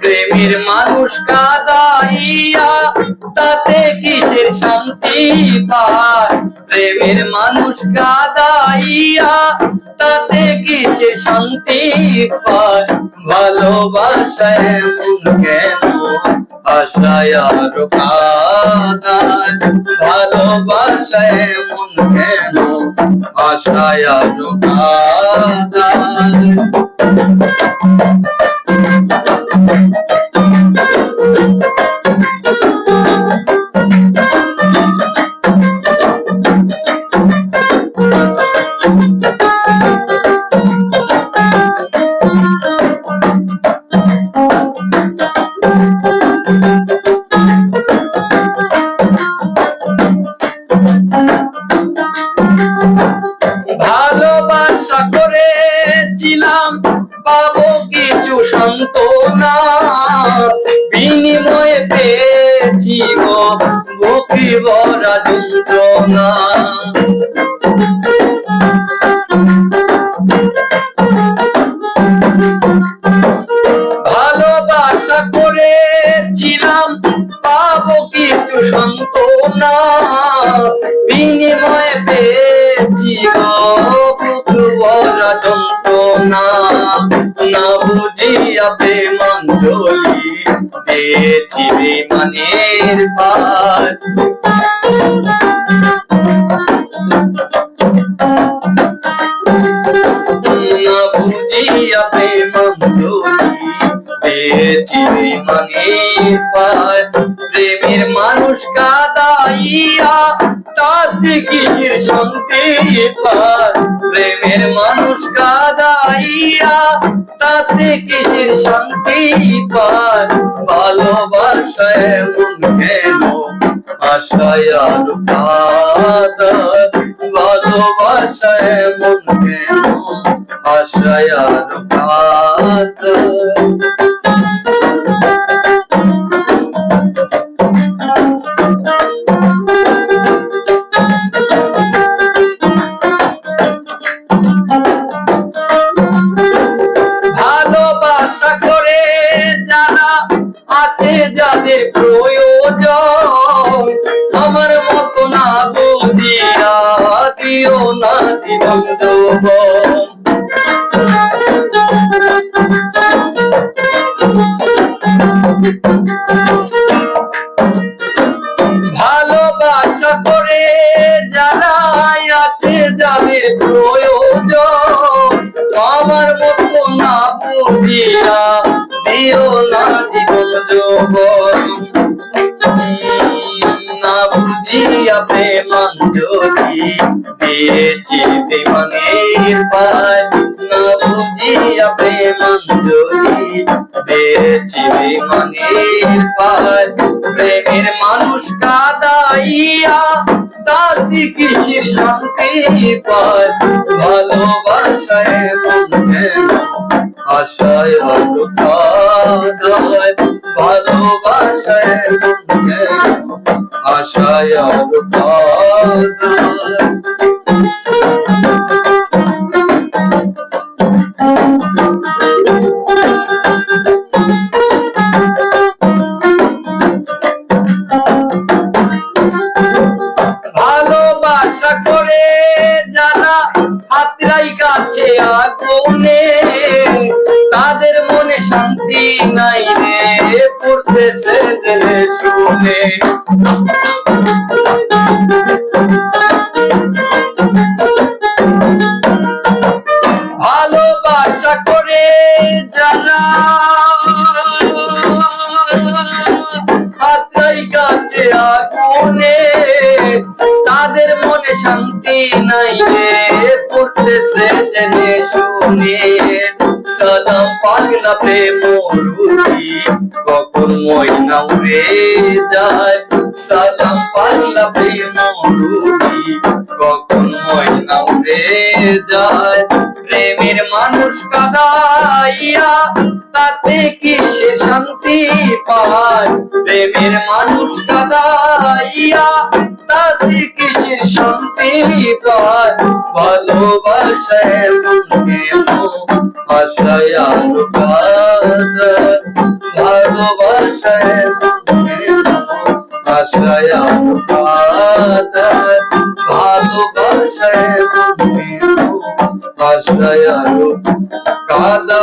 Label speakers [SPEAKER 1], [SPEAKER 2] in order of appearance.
[SPEAKER 1] প্রেমের মানুষ কাদাইয়া, তাতে কিসের শান্তি পায়? প্রেমের মানুষ কাদাইয়া, তাতে কিসের শান্তি পায়? ভালোবাসায় এমন কেন আশায় কাদায়। ভালোবাসায় এমন কেন আশায় কাদায়। কিছু সান্ত্বনা বিনিময়ে পেয়েছি গো বুকি ভরা যন্ত্রণা। ভালোবাসা করেছিলাম, পাবো কিছু সান্ত্বনা বিনিময়ে পেয়েছি গো বুক ভরা যন্ত্রণা। না বুঝিয়া প্রেমাঞ্জলি পেয়েছি বিমানের পার। না বুঝিয়া প্রেমাঞ্জলি পেয়েছি বিমানের পার। মানুষ কাদাইয়া তাতে কিসের শান্তি পার প্রেমের মানুষ কাদাইয়া তাতে কিসের শান্তি পার ভালোবাসায় এমন কেন? আশায় আর কাদায়। ভালোবাসায় এমন কেন? আশায় আর কাদায়। আমার মতো না বুঝিয়া দিও না জীবন যৌবন। ভালোবাসা করে যারা আছে যাদের প্রয়োজন, আমার মতো না বুঝিয়া দিও না জীবন যৌবন। বুঝিয়া প্রেমাঞ্জলি দিয়েছি বিমানের পায়। না বুঝিয়া প্রেমাঞ্জলি দিয়েছি বিমানের পায়। প্রেমের মানুষ কাদাইয়া, তাতে কিসের শান্তি পায়? ভালোবাসায় মন আশায় আলো আশায় ভালোবাসা করে যারা হাতরাই কাছে তাদের মনে শান্তি নাই রে পড়তেছে জেনে শুনে ভালোবাসা করে যারা হাতরাই কাছে আগুনে তাদের মনে শান্তি নাই। সালাম পাগলা প্রেম রুচি কখন ময়না উড়ে যায়? সালাম পাগলা প্রেম রুচি কখন ময়না উড়ে যায়? প্রেমের মানুষ কাদাইয়া তাতে কিসে শান্তি পায়? প্রেমের মানুষ কাদাইয়া তাতে কিসের শান্তি পায়? ভালোবাসায় মন কেন? আশায় আলো ভালোবাসায় আশায় কাদার ভালোবাসায় আশায় কাদা